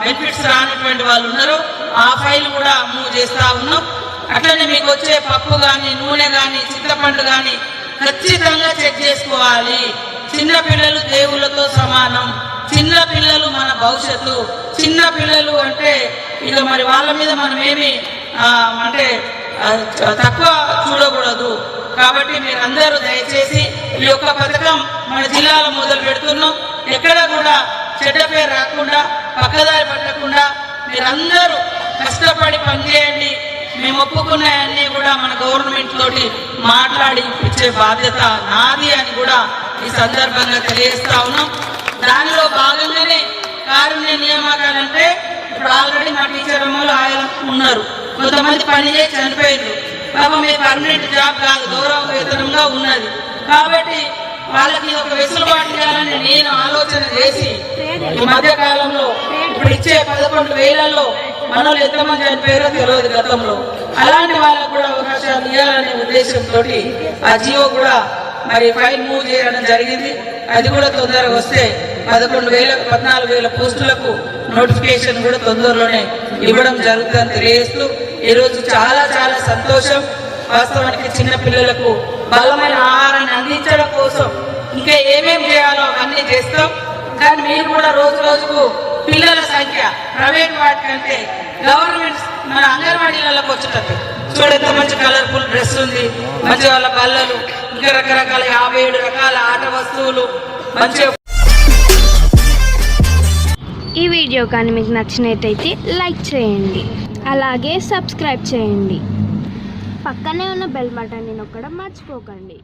Benefits రానటువంటి వాళ్ళు ఉన్నారు. ఆ ఫైల్ కూడా మూవ్ చేస్తూ ఉన్నాం. అట్లనే మీకు వచ్చే పప్పు కానీ నూనె కానీ చింతపండు కానీ ఖచ్చితంగా చెక్ చేసుకోవాలి. చిన్న పిల్లలు దేవుళ్ళతో సమానం. చిన్న పిల్లలు మన భవిష్యత్తు. చిన్న పిల్లలు అంటే ఇక మరి వాళ్ళ మీద మనం ఏమి అంటే తక్కువ చూడకూడదు. కాబట్టి మీరందరూ దయచేసి ఈ యొక్క పథకం మన జిల్లాలో మొదలు పెడుతున్నాం. ఎక్కడ కూడా చెడ్డ పేరు రాకుండా పక్కదారి పట్టకుండా మీరందరూ కష్టపడి పనిచేయండి. మేము ఒప్పుకున్నాయన్నీ కూడా మన గవర్నమెంట్ తోటి మాట్లాడి ఇచ్చే బాధ్యత నాది అని కూడా ఈ సందర్భంగా తెలియజేస్తా ఉన్నాం. దానిలో భాగంగానే కారుణ్య నియామకాలంటే ఇప్పుడు ఆల్రెడీ మా టీచర్ అమ్మలు ఆయన ఉన్నారు. కొంతమంది పనిచేసి చనిపోయారు పాపం మీ పర్మనెంట్ జాబ్ కాదు గౌరవ వేతనంగా ఉన్నది. కాబట్టి వాళ్ళకి ఒక వెసులుబాటు చేయాలని నేను ఆలోచన చేసి ఈ మధ్య కాలంలో ఇప్పుడు ఇచ్చే పదకొండు వేలలో మనలో ఎంతమంది చనిపోయారో తెలియదు గతంలో. అలాంటి వాళ్ళకు కూడా అవకాశాలు ఇవ్వాలనే ఉద్దేశంతో ఆ జియో కూడా మరి ఫైల్ మూవ్ చేయడం జరిగింది. అది కూడా తొందరగా వస్తే పదకొండు వేల పద్నాలుగు వేల పోస్టులకు నోటిఫికేషన్ కూడా తొందరలోనే ఇవ్వడం జరుగుతుందని తెలియజేస్తూ ఈరోజు చాలా చాలా సంతోషం. వాస్తవానికి చిన్న పిల్లలకు బలమైన ఆహారాన్ని అందించడం కోసం ఇంకా ఏమేం చేయాలో అవన్నీ చేస్తాం కానీ మీరు కూడా రోజు రోజుకు పిల్లల సంఖ్య ప్రైవేట్ వాటి కంటే గవర్నమెంట్ మన అంగన్వాడీలకు వచ్చేటట్టు. చూడ ఎంత మంచి కలర్ఫుల్ డ్రెస్ ఉంది. మంచి వాళ్ళ బల్లలు ఇంకా రకరకాల యాభై ఏడు రకాల ఆట వస్తువులు. మంచి ఈ వీడియో కానీ మీకు నచ్చినట్టయితే లైక్ చేయండి. అలాగే సబ్స్క్రైబ్ చేయండి. పక్కనే ఉన్న బెల్ బటన్ని నొక్కడం మర్చిపోకండి.